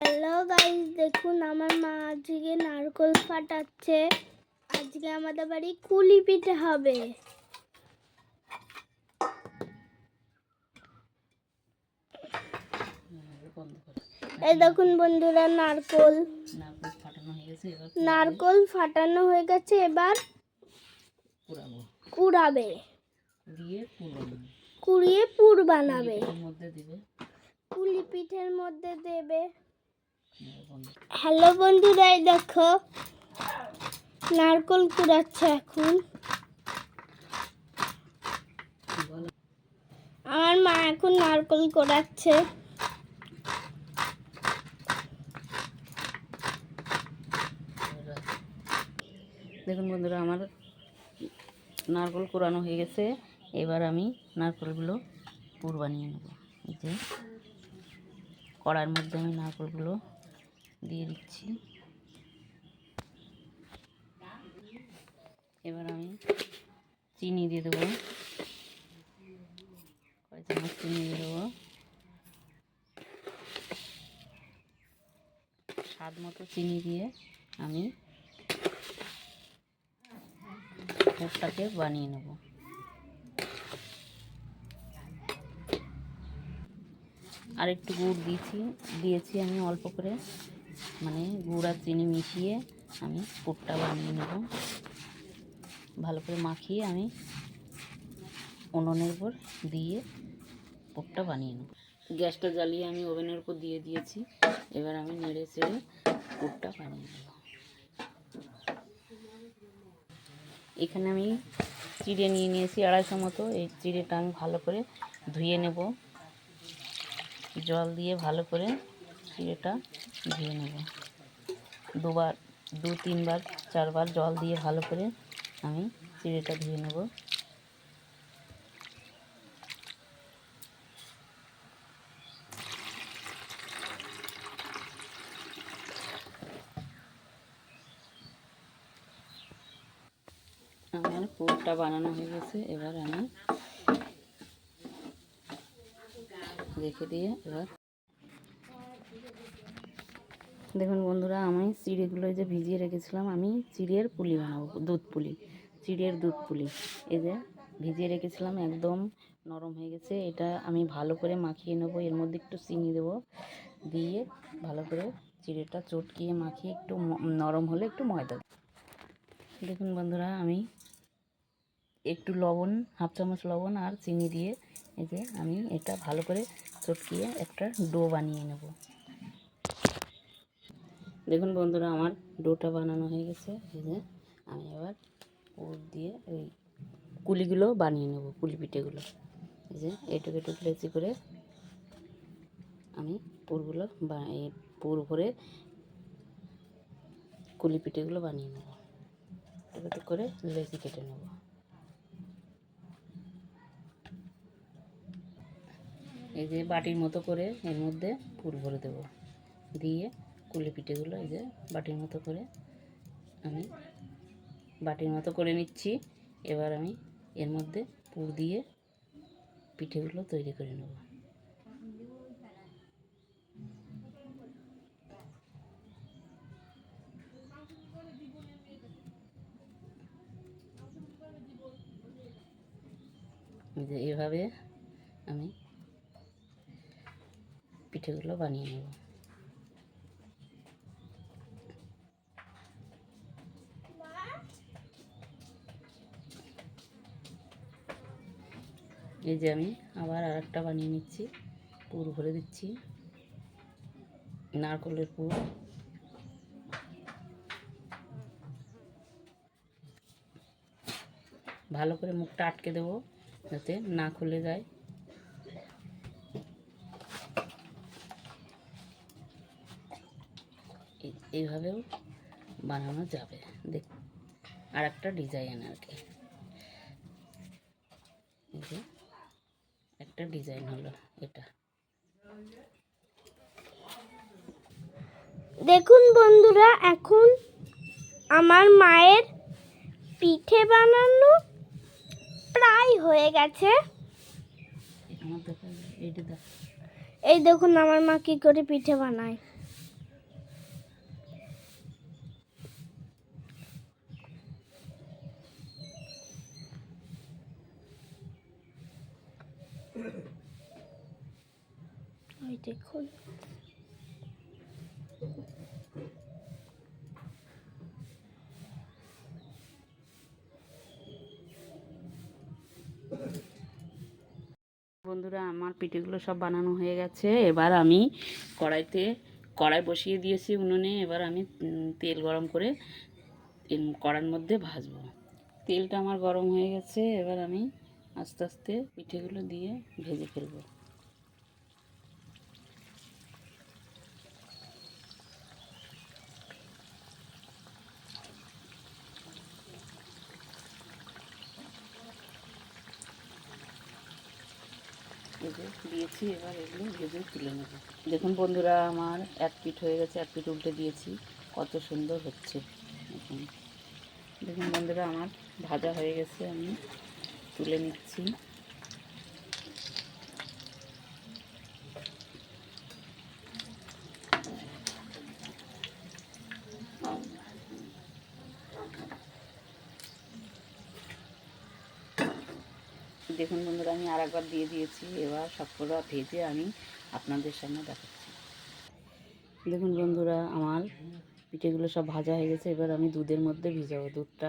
Hello guys দেখুন আমার মা আজকে নারকল ফাটাচ্ছে। আজকে আমাদের বাড়ি কুলি পিঠে হবে। এই দেখুন বন্ধুরা, নারকল। নারকেল ফাটানো হয়ে গেছে, এবার কুড়াবে কুড়িয়ে পুর বানাবে। কুলি পিঠের মধ্যে দেবে। হ্যালো বন্ধুরা দেখো, নারকল কুড়াচ্ছে এখন। আমার মা এখন নারকল কুড়াচ্ছে। দেখুন বন্ধুরা, আমার নারকেল কোরানো হয়ে গেছে। এবার আমি নারকলগুলো পুর বানিয়ে নেব। এই যে কড়ার মধ্যে আমি নারকেলগুলো দিয়ে দিচ্ছি। এবার আমি চিনি দিয়ে দেবো। চামচ চিনি দিয়ে দেবো। স্বাদ মতো চিনি দিয়ে আমি পুরটাকে বানিয়ে নেব। আর একটু গুড় দিয়েছি দিয়েছি আমি অল্প করে। মানে গুড় আর চিনি মিশিয়ে আমি পুরটা বানিয়ে নেব। ভালো করে মাখিয়ে আমি উনুনের উপর দিয়ে পুরটা বানিয়ে নেব। গ্যাসটা জ্বালিয়ে আমি ওভেনের উপর দিয়ে দিয়েছি। এবার আমি নেড়ে চেড়ে পুরটা বানিয়ে নেব। এখানে আমি চিড়ে নিয়ে নিয়েছি আড়াইশো মতো। এই চিড়েটা আমি ভালো করে ধুয়ে নেব। জল দিয়ে ভালো করে চিড়েটা ধুয়ে নেব। দুবার, দু, তিনবার, চারবার জল দিয়ে ভালো করে আমি চিড়েটা ধুয়ে নেব। আমার পুরটা বানানো হয়ে গেছে, এবার আমি রেখে দিয়ে এবার দেখুন বন্ধুরা, আমি চিড়েগুলো যে ভিজিয়ে রেখেছিলাম, আমি চিড়ের পুলি বানাবো, দুধ পুলি, চিড়ের দুধ পুলি। এই যে ভিজিয়ে রেখেছিলাম, একদম নরম হয়ে গেছে। এটা আমি ভালো করে মাখিয়ে নেব, এর মধ্যে একটু চিনি দেবো। দিয়ে ভালো করে চিড়েটা চটকিয়ে মাখিয়ে একটু নরম হলে একটু ময়দা। দেখুন বন্ধুরা, আমি একটু লবণ, হাফ চামচ লবণ আর চিনি দিয়ে এই যে আমি এটা ভালো করে চটকিয়ে একটা ডো বানিয়ে নেব। দেখুন বন্ধুরা, আমার ডোটা বানানো হয়ে গেছে। এই যে আমি এবার পুর দিয়ে ওই কুলিগুলো বানিয়ে নেব কুলি পিঠেগুলো এই যে এটুকু এটুকু লেচি করে আমি পুরগুলো বা এই পুর ভরে কুলি পিঠেগুলো বানিয়ে নেব। এটুকু করে লেচি কেটে নেব। এই যে বাটির মতো করে এর মধ্যে পুর ভরে দেবো। দিয়ে কুলি পিঠেগুলো, এই যে বাটির মতো করে আমি বাটির মতো করে নিচ্ছি। এবার আমি এর মধ্যে পুর দিয়ে পিঠেগুলো তৈরি করে নেব। যে এভাবে আমি পিঠেগুলো বানিয়ে নেব। এই যে আমি আবার আর একটা বানিয়ে নিচ্ছি। পুর ভরে দিচ্ছি। নারকলের পুর। ভালো করে মুখটা আটকে দেবো যাতে না খুলে যায়। এই- এইভাবেও বানানো যাবে। দেখ আর একটা ডিজাইন আর কি। একটা ডিজাইন হলো এটা। দেখুন বন্ধুরা এখন আমার মায়ের পিঠে বানানো প্রায় হয়ে গেছে। এই দেখুন আমার মা কি করে পিঠে বানায়। ওই দেখুন বন্ধুরা, আমার পিঠেগুলো সব বানানো হয়ে গেছে। এবার আমি কড়াইতে, কড়াই বসিয়ে দিয়েছি উনুনে। এবার আমি তেল গরম করে কড়ার মধ্যে ভাজবো। তেলটা আমার গরম হয়ে গেছে। এবার আমি আস্তে আস্তে পিঠেগুলো দিয়ে ভেজে ফেলব। দিয়েছি, এবার এগুলো ভেজে তুলে নেব। দেখুন বন্ধুরা, আমার এক পিঠ হয়ে গেছে, এক পিঠ উল্টে দিয়েছি। কত সুন্দর হচ্ছে। দেখুন বন্ধুরা, আমার ভাজা হয়ে গেছে আমি। তুলে নিচ্ছি। দেখুন বন্ধুরা, আমি আর একবার দিয়ে দিয়েছি। এবার সবগুলো ভেজে আমি আপনাদের সামনে দেখাচ্ছি। দেখুন বন্ধুরা, আমার পিঠেগুলো সব ভাজা হয়ে গেছে, এবার আমি দুধের মধ্যে ভিজাবো। দুধটা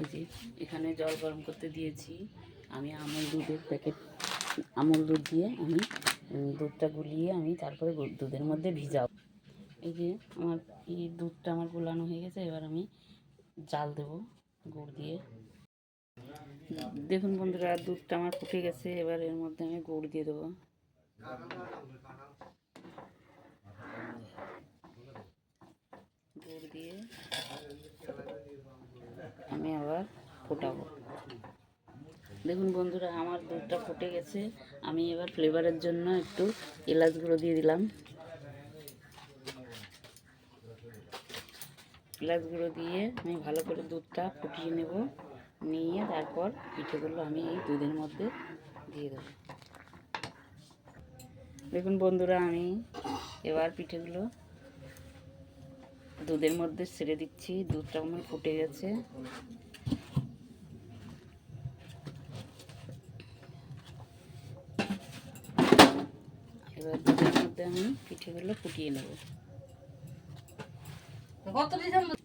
এই যে এখানে জল গরম করতে দিয়েছি। আমি আমুল দুধের প্যাকেট আমুল দুধ দিয়ে আমি দুধটা গুলিয়ে আমি তারপরে দুধের মধ্যে ভিজাবো। এই যে আমার এই দুধটা আমার গুলানো হয়ে গেছে, এবার আমি জাল দেবো গুড় দিয়ে। দেখুন বন্ধুরা, দুধটা আমার ফুটে গেছে, এবার এর মধ্যে আমি গুড় দিয়ে দেবো গুড় দিয়ে আমি আবার ফোটাবো। দেখুন বন্ধুরা, আমার দুধটা ফুটে গেছে। আমি এবার ফ্লেভারের জন্য একটু এলাচ গুঁড়ো দিয়ে দিলাম। এলাচ গুঁড়ো দিয়ে আমি ভালো করে দুধটা ফুটিয়ে নেব। নিয়ে তারপর পিঠেগুলো আমি এই দুধের মধ্যে দিয়ে দেবো। দেখুন বন্ধুরা, আমি এবার পিঠেগুলো দুধের মধ্যে ছেড়ে দিচ্ছি। দুধটা আমার ফুটে গেছে এবার দুধের মধ্যে আমি পিঠেগুলো ফুটিয়ে নেব। কত দিয়েছেন